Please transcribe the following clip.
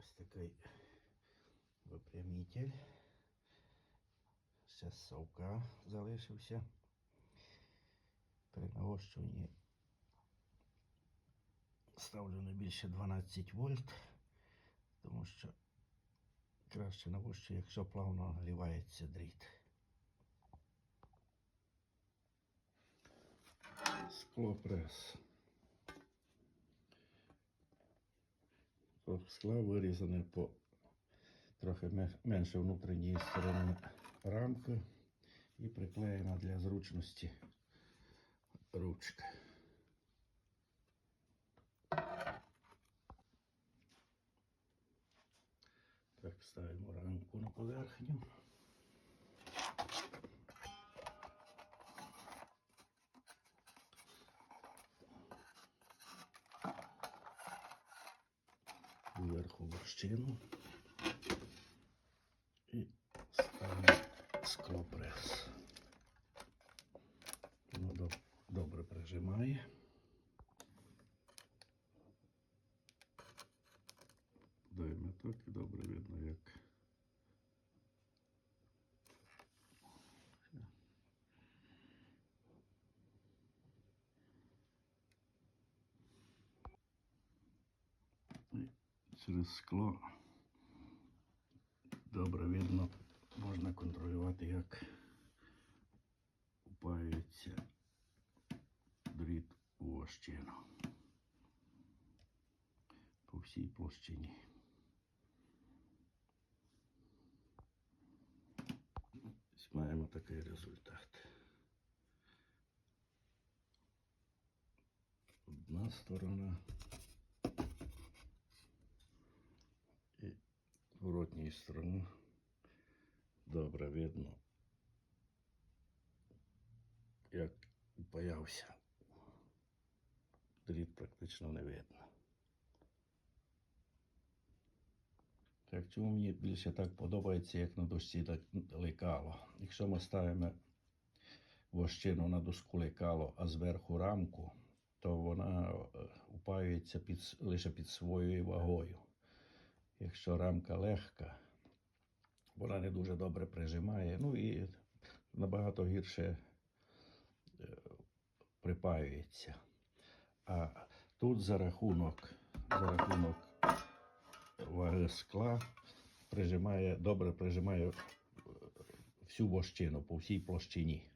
Ось такий випрямитель. Ще совка залишився. При нагощуванні ставлю не більше 12 вольт, тому що краще навощує, якщо плавно наливається дріт. Склопрес. Скла вирізане по трохи менше внутрішньої сторони рамки і приклеєна для зручності ручка. Так, ставимо рамку на поверхню. Зверху вощину і ставимо склопрес. Воно добре прижимає. Даємо так і добре видно, як. І через скло добре видно, можна контролювати, як упаюється дріт у вощину по всій площині. Маємо такий результат. Одна сторона зворотній сторони добре видно, як упаявся. Дріт практично не видно. Так, чому мені більше так подобається, як на дошці так лекало. Якщо ми ставимо вощину на дошку лекало, а зверху рамку, то вона е, упаюється під, лише під своєю вагою. Якщо рамка легка, вона не дуже добре прижимає, ну і набагато гірше е, припаюється. А тут за рахунок, за рахунок ваги скла прижимає, добре прижимає е, всю вощину по всій площині.